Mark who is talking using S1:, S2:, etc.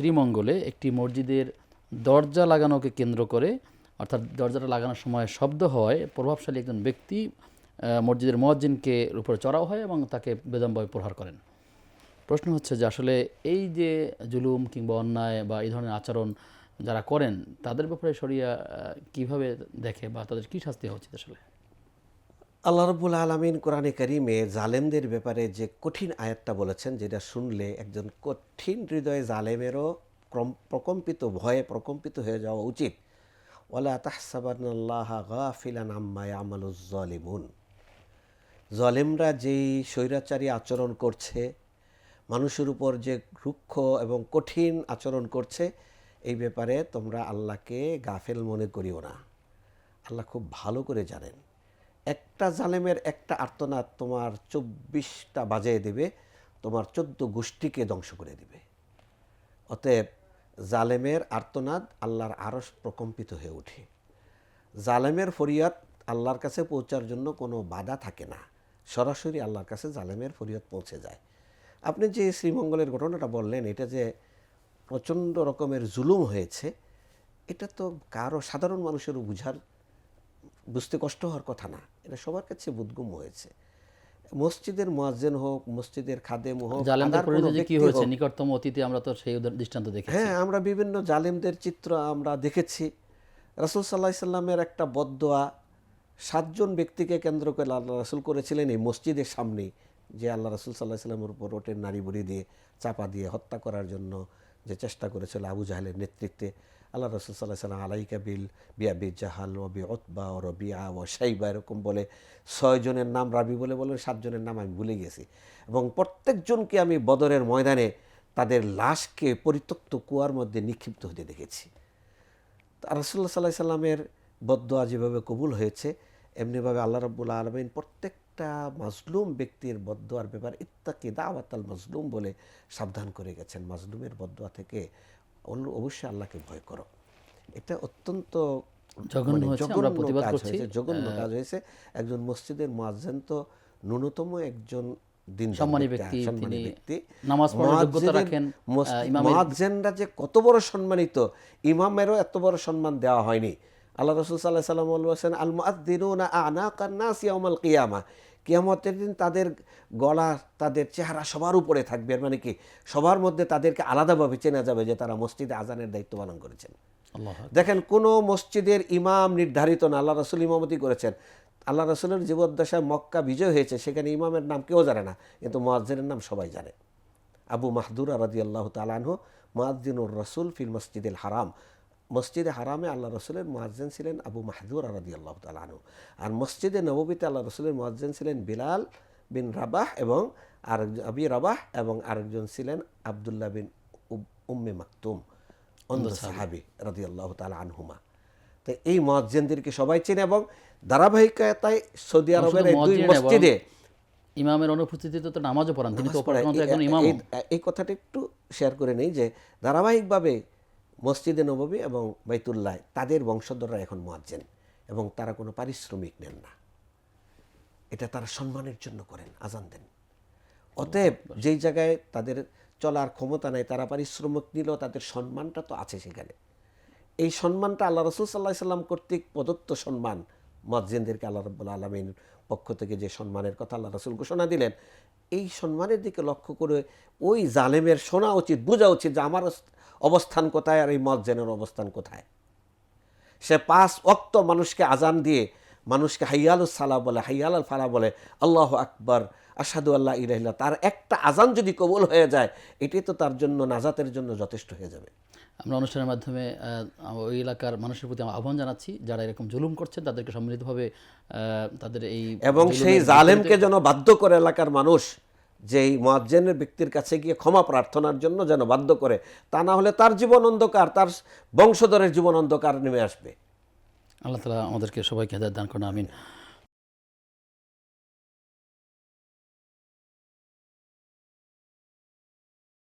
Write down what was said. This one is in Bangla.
S1: শ্রীমঙ্গলে একটি মসজিদের দরজা লাগানোকে কেন্দ্র করে অর্থাৎ দরজাটা লাগানোর সময় শব্দ হয় প্রভাবশালী একজন ব্যক্তি মসজিদের মোয়াজ্জিনকে উপরে চড়াও হয় এবং তাকে বেদমভাবে প্রহার করেন। প্রশ্ন হচ্ছে যে আসলে এই যে জুলুম কিংবা অন্যায় বা এই ধরনের আচরণ যারা করেন তাদের ব্যাপারে আহ, কীভাবে দেখে বা তাদের কী শাস্তি হওয়া উচিত আসলে?
S2: আল্লাহ রব্বুল আলমিন কোরআনে করিমে জালেমদের ব্যাপারে যে কঠিন আয়াতটা বলেছেন, যেটা শুনলে একজন কঠিন হৃদয়ে জালেমেরও প্রকম্পিত ভয়ে প্রকম্পিত হয়ে যাওয়া উচিত। ওলা তাহসাবান্লাহ জলেমরা যেই স্বৈরাচারী আচরণ করছে, মানুষের উপর যে রুক্ষ এবং কঠিন আচরণ করছে, এই ব্যাপারে তোমরা আল্লাহকে গাফেল মনে করিও না। আল্লাহ খুব ভালো করে জানেন। একটা জালেমের একটা আর্তনাদ তোমার চব্বিশটা বাজিয়ে দেবে, তোমার চোদ্দ গোষ্ঠীকে ধ্বংস করে দিবে। অতএব জালেমের আর্তনাদ আল্লাহর আরস প্রকম্পিত হয়ে ওঠে। জালেমের ফরিয়াদ আল্লাহর কাছে পৌঁছার জন্য কোনো বাধা থাকে না। সরাসরি আল্লাহর কাছে জালেমের ফরিয়াদ পৌঁছে যায়। আপনি যে শ্রীমঙ্গলের ঘটনাটা বললেন, এটা যে প্রচণ্ড রকমের জুলুম হয়েছে, এটা তো কারও সাধারণ মানুষেরও বুঝার বুঝতে কষ্ট হওয়ার কথা না। এটা সবার কাছে বোধগম্য হয়েছে। মসজিদের মোয়াজ্জেন হোক মসজিদের খাদেম হোক
S1: কি হয়েছে? নিকটতম অতীতে আমরা তো সেই দৃষ্টান্ত দেখেছি।
S2: হ্যাঁ আমরা বিভিন্ন জালেমদের চিত্র আমরা দেখেছি। রাসুল সাল্লাহ সাল্লামের একটা বদোয়া সাতজন ব্যক্তিকে কেন্দ্র করে আল্লাহ রাসুল করেছিলেন এই মসজিদের সামনেই যে আল্লাহ রাসুল সাল্লাহ সাল্লামের উপর ওটের নারী বুড়ি দিয়ে চাপা দিয়ে হত্যা করার জন্য যে চেষ্টা করেছিল আবু জাহেলের নেতৃত্বে। আল্লাহ রসুল সাল্লাহ সাল্লাম আলাইকা বিল বিয়া বি জাহাল ও বি ওতবা ও রবিয়া ও সাইবা এরকম বলে ছয়জনের নাম রাবি বলে বলে সাতজনের নাম আমি ভুলে গেছি। এবং প্রত্যেকজনকে আমি বদরের ময়দানে তাদের লাশকে পরিত্যক্ত কুয়ার মধ্যে নিক্ষিপ্ত হতে দেখেছি। রাসুল্লাহ সাল্লাহ সাল্লামের বদোয়া যেভাবে কবুল হয়েছে, এমনিভাবে আল্লাহ রব্বুল আলমিন প্রত্যেকটা মাজলুম ব্যক্তির বদোয়ার ব্যাপার ইত্তাকি দাওয়াতাল মাজলুম বলে সাবধান করে গেছেন। মাজলুমের বদোয়া থেকে অবশ্যই আল্লাহকে ভয় করো। এটা অত্যন্ত
S1: জঘন্য
S2: মানে কাজ হয়েছে, জঘন্য কাজ হয়েছে। একজন মসজিদের মুয়াজ্জিন তো ন্যূনতম একজন দিন
S1: সম্মানী ব্যক্তি,
S2: সম্মানী ব্যক্তি।
S1: নামাজ পড়ার যোগ্যতা রাখেন,
S2: মস-
S1: আহ, ইমামের-
S2: মুয়াজ্জিনরা যে কত বড় সম্মানিত ইমামেরও এত বড় সম্মান দেওয়া হয়নি। আল্লাহ রসুল সাল্লাহ সাল্লাম বলছেন আল মুআদ্দিনুনা আনাকান নাস ইয়াউমাল কিয়ামা। কিয়ামতের দিন তাদের গলা তাদের চেহারা সবার উপরে থাকবে। মানে কি? সবার মধ্যে তাদেরকে আলাদাভাবে চেনা যাবে যে তারা মসজিদে আজানের দায়িত্ব পালন করেছেন। দেখেন কোনো মসজিদের ইমাম নির্ধারিত না। আল্লাহ রসুল ইমামতি করেছেন। আল্লাহ রসুলের জীবদ্দশায় মক্কা বিজয় হয়েছে সেখানে ইমামের নাম কেউ জানে না কিন্তু মোয়াজ্জেনের নাম সবাই জানে। আবু মাহদুর রাদি আল্লাহ তালানহ মোয়াজ্জিনুর রসুল ফিল মসজিদুল হারাম। মসজিদে হারামে আল্লাহ রসুলের মোয়াজ্জেন ছিলেন আবু মাহদুর রাদি আল্লাহ তালানহ আর মসজিদে নববীতে আল্লাহ রসুলের মোয়াজ্জেন ছিলেন বিলাল বিন রাবাহ এবং আরেকজন আবি রাবাহ এবং আরেকজন ছিলেন আবদুল্লাহ বিন উম্মে মাকতুম অন্ধ সাহাবি। রাদি আল্লাহ তালা আনহুমা। তো এই মসজিদদেরকে সবাই চেনে এবং ধারাবাহিকতায় সৌদি আরবের এই দুই
S1: মসজিদে ইমামের অনুপস্থিতিতে তো নামাজও পড়ান তিনি তো একজন ইমাম
S2: এই কথাটা একটু শেয়ার করে নেই যে ধারাবাহিকভাবে মসজিদে নববী এবং বাইতুল্লাহ তাদের বংশধররা এখন মোয়াজ্জেন এবং তারা কোনো পারিশ্রমিক নেন না। এটা তারা সম্মানের জন্য করেন আজান দেন। অতএব যেই জায়গায় তাদের চলার ক্ষমতা নাই তারা পারিশ্রমিক নিলেও তাদের সম্মানটা তো আছে সেখানে। এই সম্মানটা আল্লাহ রসুল সাল্লাহ সাল্লাম কর্তৃক প্রদত্ত সম্মান। মসজিদদেরকে আল্লাহ রব্বুল আলমীর পক্ষ থেকে যে সম্মানের কথা আল্লাহ রসুল ঘোষণা দিলেন এই সম্মানের দিকে লক্ষ্য করে ওই জালেমের শোনা উচিত বোঝা উচিত যে আমার অবস্থান কোথায় আর এই মসজিদের অবস্থান কোথায়? সে পাঁচ অক্ত মানুষকে আজান দিয়ে মানুষকে হাইয়াল সালা বলে হাইয়াল আল ফালা বলে আল্লাহ আকবর আসাদু আল্লাহ ইরাহিল্লা তার একটা আজান যদি কবুল হয়ে যায় এটি তো তার জন্য নাজাতের জন্য যথেষ্ট হয়ে যাবে।
S1: আমরা অনুষ্ঠানের মাধ্যমে ওই এলাকার মানুষের প্রতি আমরা আহ্বান জানাচ্ছি যারা এরকম জুলুম করছে তাদেরকে সম্মিলিতভাবে তাদের এই
S2: এবং সেই জালেমকে যেন বাধ্য করে এলাকার মানুষ যেই মোয়াজ্জেনের ব্যক্তির কাছে গিয়ে ক্ষমা প্রার্থনার জন্য যেন বাধ্য করে, তা না হলে তার জীবন অন্ধকার, তার বংশধরের জীবন অন্ধকার নেমে আসবে।
S1: আল্লাহ তালা আমাদেরকে সবাইকে দান করেন, আমিন।